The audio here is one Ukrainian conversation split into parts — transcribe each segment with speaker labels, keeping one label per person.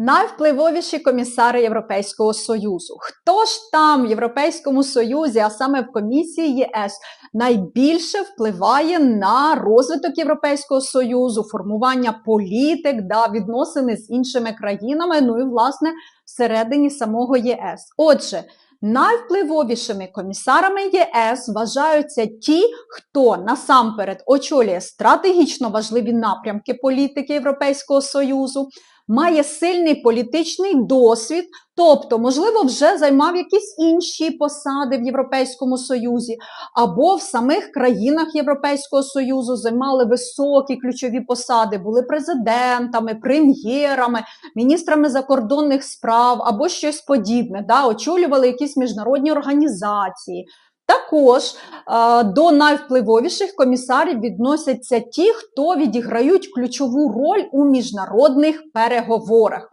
Speaker 1: Найвпливовіші комісари Європейського Союзу. Хто ж там в Європейському Союзі, а саме в комісії ЄС, найбільше впливає на розвиток Європейського Союзу, формування політик, да, відносини з іншими країнами, ну і власне всередині самого ЄС. Отже, Найвпливовішими комісарами ЄС вважаються ті, хто насамперед очолює стратегічно важливі напрямки політики Європейського Союзу, має сильний політичний досвід, тобто, можливо, вже займав якісь інші посади в Європейському Союзі, або в самих країнах Європейського Союзу займали високі ключові посади, були президентами, прем'єрами, міністрами закордонних справ або щось подібне, да, очолювали якісь міжнародні організації. Також е, до найвпливовіших комісарів відносяться ті, хто відіграють ключову роль у міжнародних переговорах.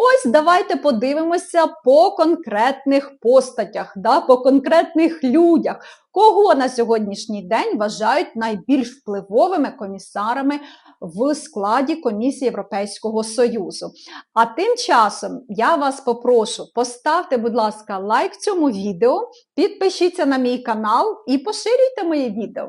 Speaker 1: Ось давайте подивимося по конкретних постатях, да, по конкретних людях, кого на сьогоднішній день вважають найбільш впливовими комісарами в складі Комісії Європейського Союзу. А тим часом я вас попрошу, поставте, будь ласка, лайк цьому відео, підпишіться на мій канал і поширюйте моє відео.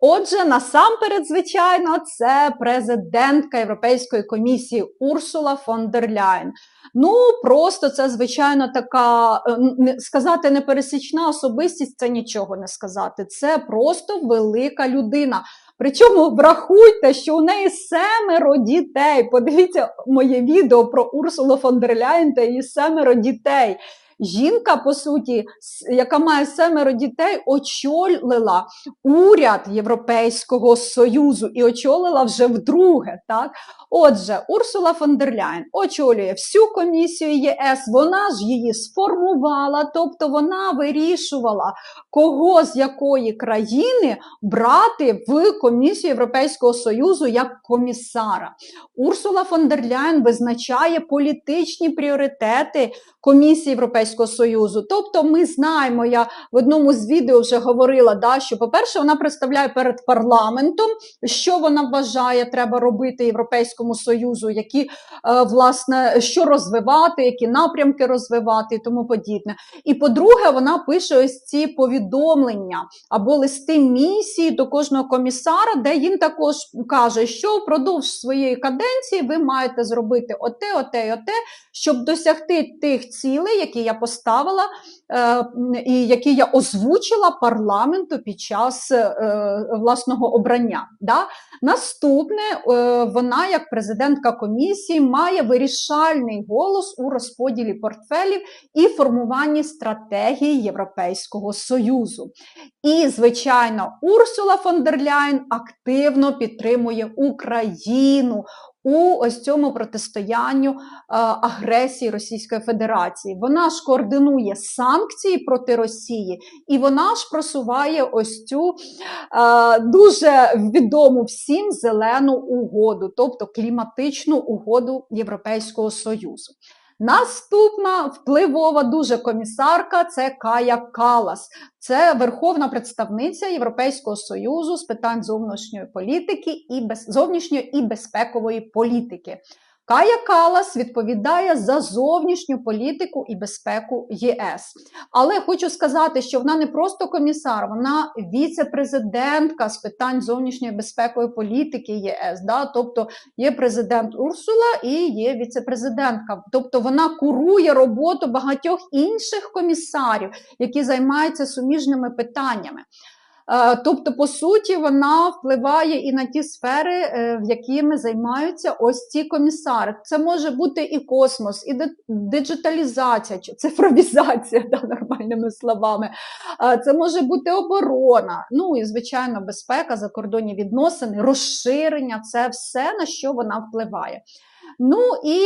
Speaker 1: Отже, насамперед, звичайно, це президентка Європейської комісії Урсула фон дер Ляйн. Ну, просто це, звичайно, така е, сказати непересічна особистість це нічого не сказати. Це просто велика людина. Причому врахуйте, що у неї семеро дітей. Подивіться моє відео про Урсулу фон дер Ляйн та її семеро дітей. Жінка, по суті, яка має семеро дітей, очолила уряд Європейського Союзу і очолила вже вдруге. Так? Отже, Урсула фон дер Ляйн очолює всю комісію ЄС, вона ж її сформувала, тобто вона вирішувала, кого з якої країни брати в комісію Європейського Союзу як комісара. Урсула фон дер Ляйн визначає політичні пріоритети комісії Європейського Союзу. Тобто, ми знаємо, я в одному з відео вже говорила, да, що, по-перше, вона представляє перед парламентом, що вона вважає, треба робити Європейському Союзу, які, е, власне, що розвивати, які напрямки розвивати і тому подібне. І по-друге, вона пише ось ці повідомлення або листи місії до кожного комісара, де їм також каже, що впродовж своєї каденції ви маєте зробити оте, оте оте, щоб досягти тих цілей, які я поставила, е, і які я озвучила парламенту під час е, власного обрання. Да? Наступне, е, вона, як президентка комісії, має вирішальний голос у розподілі портфелів і формуванні стратегії Європейського Союзу. І, звичайно, Урсула фон дер Ляйн активно підтримує Україну у ось цьому протистоянню е, агресії Російської Федерації. Вона ж координує санкції проти Росії, і вона ж просуває ось цю е, дуже відому всім зелену угоду, тобто кліматичну угоду Європейського Союзу. Наступна впливова дуже комісарка це Кая Калас. Це верховна представниця Європейського союзу з питань зовнішньої політики і без... зовнішньої і безпекової політики. Кая Калас відповідає за зовнішню політику і безпеку ЄС. Але хочу сказати, що вона не просто комісар, вона віце-президентка з питань зовнішньої безпекової політики ЄС. Да? Тобто є президент Урсула і є віце-президентка. Тобто вона курує роботу багатьох інших комісарів, які займаються суміжними питаннями. Е, тобто, по суті, вона впливає і на ті сфери, е, в якими займаються ось ці комісари. Це може бути і космос, і диджиталізація, чи цифровізація, да, нормальними словами. Е, це може бути оборона, ну і звичайно, безпека, закордонні відносини, розширення це все на що вона впливає. Ну і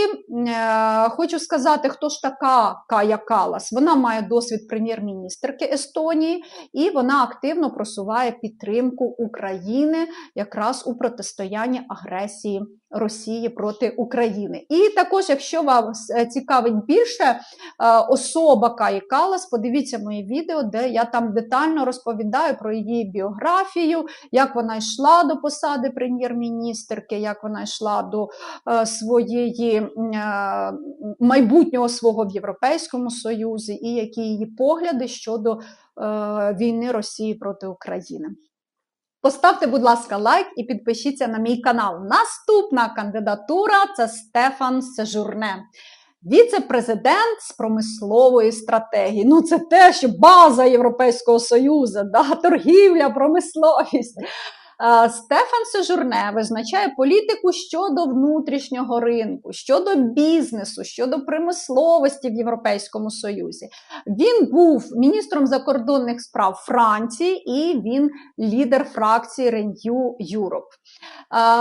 Speaker 1: е, хочу сказати, хто ж така Кая Калас. Вона має досвід прем'єр-міністрки Естонії, і вона активно просуває підтримку України якраз у протистоянні агресії Росії проти України. І також, якщо вас е, цікавить більше е, особа Каї Калас, подивіться моє відео, де я там детально розповідаю про її біографію, як вона йшла до посади прем'єр-міністерки, як вона йшла до е, своєї е, майбутнього свого в Європейському Союзі, і які її погляди щодо е, війни Росії проти України. Поставте, будь ласка, лайк і підпишіться на мій канал. Наступна кандидатура це Стефан Сежурне. Віце-президент з промислової стратегії. Ну, це те, що база Європейського Союзу, да? торгівля, промисловість. Е, Стефан Сежурне визначає політику щодо внутрішнього ринку, щодо бізнесу, щодо промисловості в Європейському Союзі. Він був міністром закордонних справ Франції і він лідер фракції Renew Europe.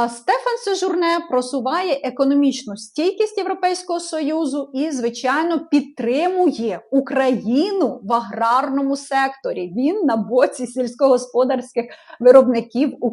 Speaker 1: Е, Стефан Сежурне просуває економічну стійкість Європейського Союзу і, звичайно, підтримує Україну в аграрному секторі. Він на боці сільськогосподарських виробників України.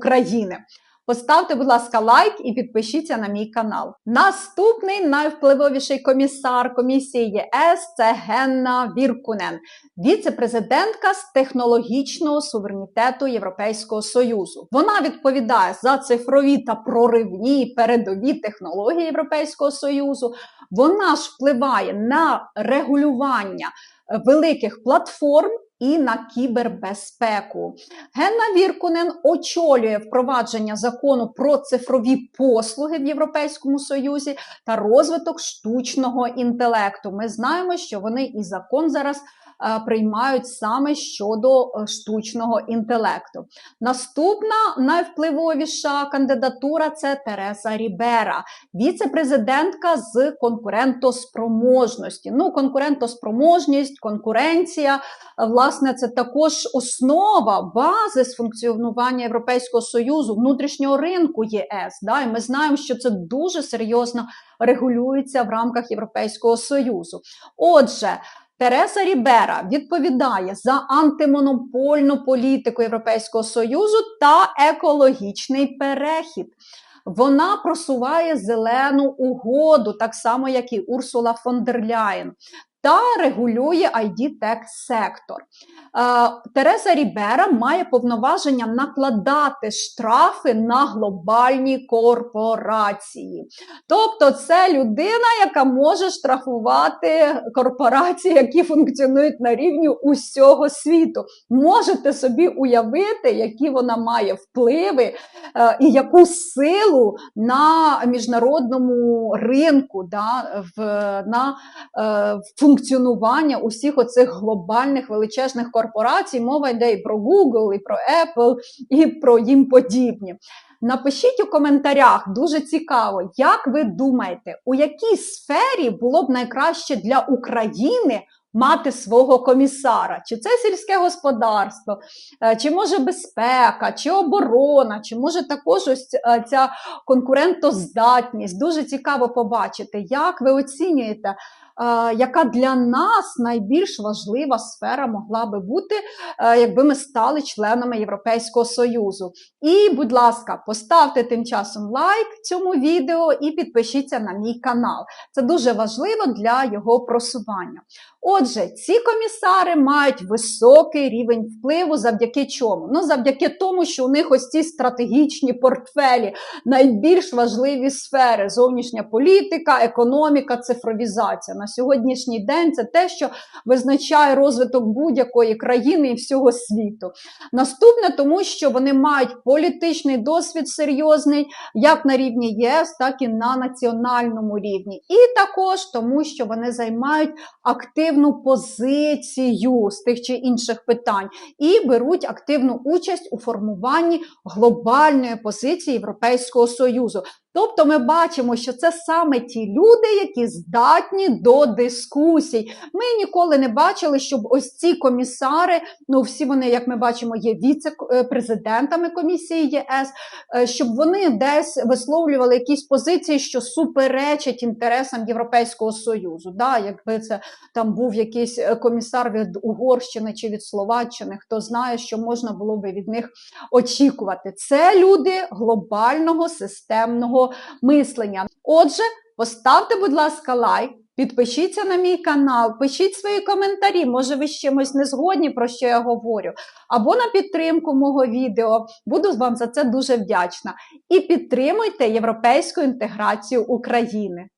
Speaker 1: Поставте, будь ласка, лайк і підпишіться на мій канал. Наступний найвпливовіший комісар комісії ЄС це Генна Віркунен, віце-президентка з технологічного суверенітету Європейського Союзу. Вона відповідає за цифрові та проривні передові технології Європейського Союзу. Вона ж впливає на регулювання е, великих платформ і на кібербезпеку. Генна Віркунен очолює впровадження закону про цифрові послуги в Європейському Союзі та розвиток штучного інтелекту. Ми знаємо, що вони і закон зараз. е, Приймають саме щодо е, штучного інтелекту. Наступна найвпливовіша кандидатура це Тереса Рібера, віце-президентка з конкурентоспроможності. Ну, конкурентоспроможність, конкуренція, е, власне, це також основа, базис функціонування Європейського союзу, внутрішнього ринку ЄС. Да? І ми знаємо, що це дуже серйозно регулюється в рамках Європейського союзу. Отже. Тереса Рібера відповідає за антимонопольну політику Європейського Союзу та екологічний перехід. Вона просуває зелену угоду, так само як і Урсула фон дер Ляєн, та регулює ID-Tech сектор. Е, Тереса Рібера має повноваження накладати штрафи на глобальні корпорації. Тобто, це людина, яка може штрафувати корпорації, які функціонують на рівні усього світу. Можете собі уявити, які вона має впливи е, і яку силу на міжнародному ринку, да, в, на е, функціонування усіх оцих глобальних величезних корпорацій. Мова йде і про Google, і про Apple, і про їм подібні. Напишіть у коментарях, дуже цікаво, як ви думаєте, у якій сфері було б найкраще для України мати свого комісара? Чи це сільське господарство, е, чи може безпека, чи оборона, чи може також ось е, ця конкурентоздатність? Дуже цікаво побачити, як ви оцінюєте. Е, Яка для нас найбільш важлива сфера могла би бути, е, якби ми стали членами Європейського Союзу? І, будь ласка, поставте тим часом лайк цьому відео і підпишіться на мій канал. Це дуже важливо для його просування. Отже, ці комісари мають високий рівень впливу завдяки чому? Ну, завдяки тому, що у них ось ці стратегічні портфелі, найбільш важливі сфери: зовнішня політика, економіка, цифровізація. Сьогоднішній день це те, що визначає розвиток будь-якої країни і всього світу. Наступне, тому що вони мають політичний досвід серйозний, як на рівні ЄС, так і на національному рівні. І також тому, що вони займають активну позицію з тих чи інших питань і беруть активну участь у формуванні глобальної позиції Європейського Союзу. Тобто ми бачимо, що це саме ті люди, які здатні до дискусій. Ми ніколи не бачили, щоб ось ці комісари, ну всі вони, як ми бачимо, є віце-президентами комісії ЄС, е, щоб вони десь висловлювали якісь позиції, що суперечать інтересам Європейського Союзу. Да, Якби це там був якийсь е, комісар від Угорщини чи від Словаччини, хто знає, що можна було би від них очікувати. Це люди глобального системного мислення. Отже, поставте, будь ласка, лайк. Підпишіться на мій канал, пишіть свої коментарі. Може, ви з чимось не згодні, про що я говорю, або на підтримку мого відео. Буду вам за це дуже вдячна. І підтримуйте європейську інтеграцію України.